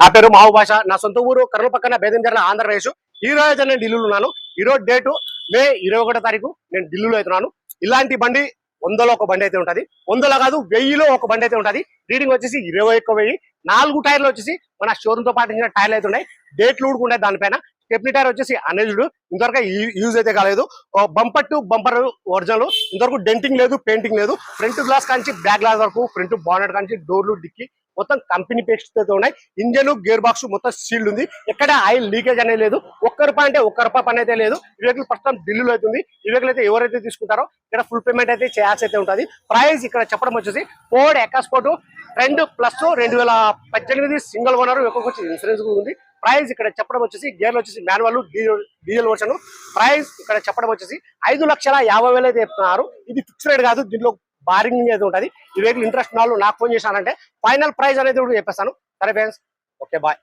నా పేరు మావు భాష. నా సొంత ఊరు కర్నూలు పక్కన బేదంజర్ల ఆంధ్రప్రదేశ్ ఈ రోజు నేను ఢిల్లీలో ఉన్నాను. ఈరోజు డేటు మే ఇరవై ఒకటో తారీఖు నేను ఢిల్లీలో అవుతున్నాను. ఇలాంటి బండి వందలో ఒక బండి అయితే ఉంటుంది. వందలో కాదు వెయ్యిలో ఒక బండి అయితే ఉంటుంది. రీడింగ్ వచ్చేసి ఇరవై ఒక్క వెయ్యి. నాలుగు టైర్లు వచ్చేసి మన షోరూమ్తో పాటించిన టైర్లు అయితే ఉన్నాయి. డేట్లు కూడా ఉన్నాయి దానిపైన. స్టెప్నీ టైర్ వచ్చేసి అనేజ్డ్. ఇంతవరకు యూజ్ అయితే కాలేదు. బంపర్ టు బంపర్ ఒరిజినల్ ఇంతవరకు డెంటింగ్ లేదు పెయింటింగ్ లేదు. ఫ్రంట్ గ్లాస్ కాంచి బ్యాక్ గ్లాస్ వరకు ఫ్రంట్ బానెట్ కాంచి డోర్లు డిక్కి మొత్తం కంపెనీ పేస్ట్తో ఉన్నాయి. ఇంజన్ గేర్ బాక్స్ మొత్తం సీల్డ్ ఉంది. ఎక్కడ ఆయిల్ లీకేజ్ అనేది లేదు. ఒక్క రూపాయి అంటే ఒక్క రూపాయి పని అయితే లేదు. ఈ వెహికల్ ప్రస్తుతం ఢిల్లీలో అవుతుంది ఈ వెహికల్ అయితే ఎవరైతే తీసుకుంటారో ఇక్కడ ఫుల్ పేమెంట్ అయితే చేయాల్సి అయితే ఉంటుంది. ప్రైస్ ఇక్కడ చెప్పడం వచ్చేసి ఫోర్డ్ ఎకాస్పోర్ట్ రెండు ప్లస్ రెండు వేల పద్దెనిమిది సింగిల్ ఓనర్ ఒక్కొక్క ఇన్సూరెన్స్ కూడా ఉంది. ప్రైస్ ఇక్కడ చెప్పడం వచ్చేసి గేర్లు వచ్చేసి manual diesel diesel version price ఇక్కడ చెప్పడం వచ్చేసి ఐదు లక్షల యాభై వేలు అయితే చెప్తున్నారు. ఇది ఫిక్స్ రేట్ కాదు. దీంట్లో బారింగ్ అనేది ఉంటుంది. ఈ వెహికల్ ఇంట్రెస్ట్ వాళ్ళు నాకు ఫోన్ చేశానంటే ఫైనల్ ప్రైస్ అనేది కూడా చెప్పేస్తాను. సరే ఫ్రెండ్స్ ఓకే బాయ్